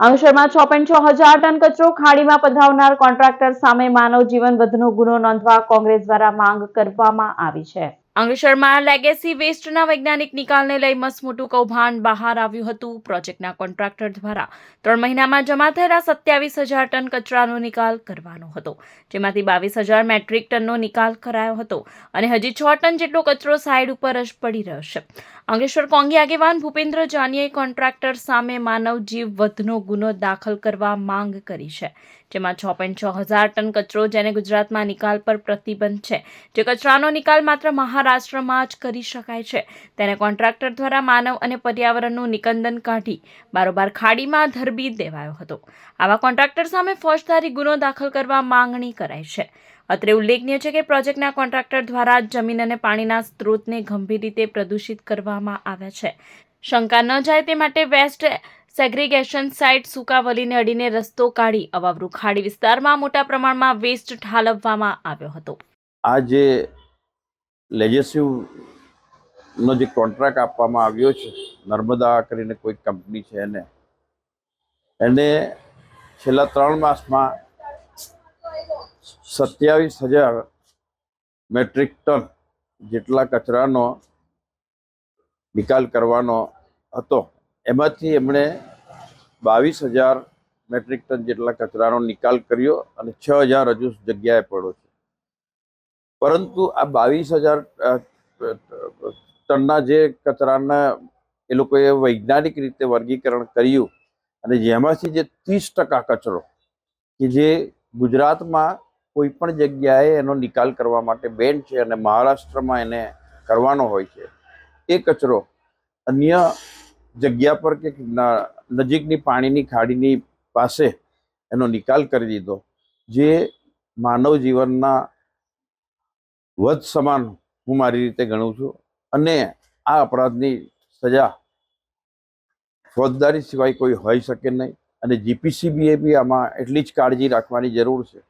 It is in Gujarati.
અંકલેશ્વરમાં છ છ હજાર ટન કચરો ખાડીમાં પધરાવનાર કોન્ટ્રાક્ટર સામે માનવ જીવન વધનો ગુનો નોંધવા કોંગ્રેસ દ્વારા માંગ કરવામાં આવી છે. અંકલેશ્વરમાં લેગેસી વેસ્ટના વૈજ્ઞાનિક નિકાલને લઈ મસમોટું કૌભાંડ બહાર આવ્યું હતું. પ્રોજેક્ટના કોન્ટ્રાક્ટર દ્વારા ત્રણ મહિનામાં જમા થયેલા સત્યાવીસ હજાર ટન કચરાનો નિકાલ કરવાનો હતો, જેમાંથી બાવીસ હજાર મેટ્રિક ટનનો નિકાલ કરાયો હતો અને હજી છ ટન જેટલો કચરો સાઇડ ઉપર જ પડી રહ્યો છે. અંકલેશ્વર કોંગી આગેવાન ભૂપેન્દ્ર જાનીએ કોન્ટ્રાક્ટર સામે માનવ જીવ વધનો ગુનો દાખલ કરવા માંગ કરી છે, જેમાં છ પોઈન્ટ છ હજાર ટન કચરો જેને ગુજરાતમાં નિકાલ પર પ્રતિબંધ છે, જે કચરાનો નિકાલ માત્ર મહારાષ્ટ્રમાં જ કરી શકાય છે. તેને કોન્ટ્રાક્ટર દ્વારા માનવ અને પર્યાવરણનું નિકંદન કાઢી બારોબાર ખાડીમાં ધરબી દેવાયો હતો. આવા કોન્ટ્રાક્ટર સામે ફોજદારી ગુનો દાખલ કરવા માંગણી કરાઈ છે. અત્રે ઉલ્લેખનીય છે કે પ્રોજેક્ટના કોન્ટ્રાક્ટર દ્વારા જમીન અને પાણીના સ્ત્રોતને ગંભીર રીતે પ્રદૂષિત કરવામાં આવ્યા છે. શંકા ન જાય તે માટે વેસ્ટ સેગ્રીગેશન સાઇટ સુકાવલીને અડીને રસ્તો કાઢી અવાવરુ ખાડી વિસ્તારમાં મોટા પ્રમાણમાં વેસ્ટ ઠાલવવામાં આવ્યો હતો. આ જે લેજેસિવ નો જે કોન્ટ્રાક્ટ આપવામાં આવ્યો છે, નર્મદા કરીને કોઈ કંપની છે એને એને છેલ્લા ત્રણ માસમાં સત્યાવીસ હજાર મેટ્રિક ટન જેટલા કચરાનો નિકાલ કરવાનો હતો. એમાંથી એમણે બાવીસ હજાર મેટ્રિક ટન જેટલા કચરાનો નિકાલ કર્યો અને છ હજાર હજુ જગ્યાએ પડ્યો છે. પરંતુ આ બાવીસ હજાર ટનના જે કચરાના એ લોકોએ વૈજ્ઞાનિક રીતે વર્ગીકરણ કર્યું અને જેમાંથી જે ત્રીસ ટકા કચરો કે જે ગુજરાતમાં કોઈ પણ જગ્યાએ એનો નિકાલ કરવા માટે બેન છે અને મહારાષ્ટ્રમાં એને કરવાનો હોય છે. એ કચરો અન્ય જગ્યા પર કે નજીકની પાણીની ખાડીની પાસે એનો નિકાલ કરી દીધો, જે માનવ જીવનના વધ સમાન હું મારી રીતે ગણું છું. અને આ અપરાધની સજા ફોજદારી સિવાય કોઈ હોઈ શકે નહીં. અને જીપીસીબીએ બી આમાં એટલી જ કાળજી રાખવાની જરૂર છે.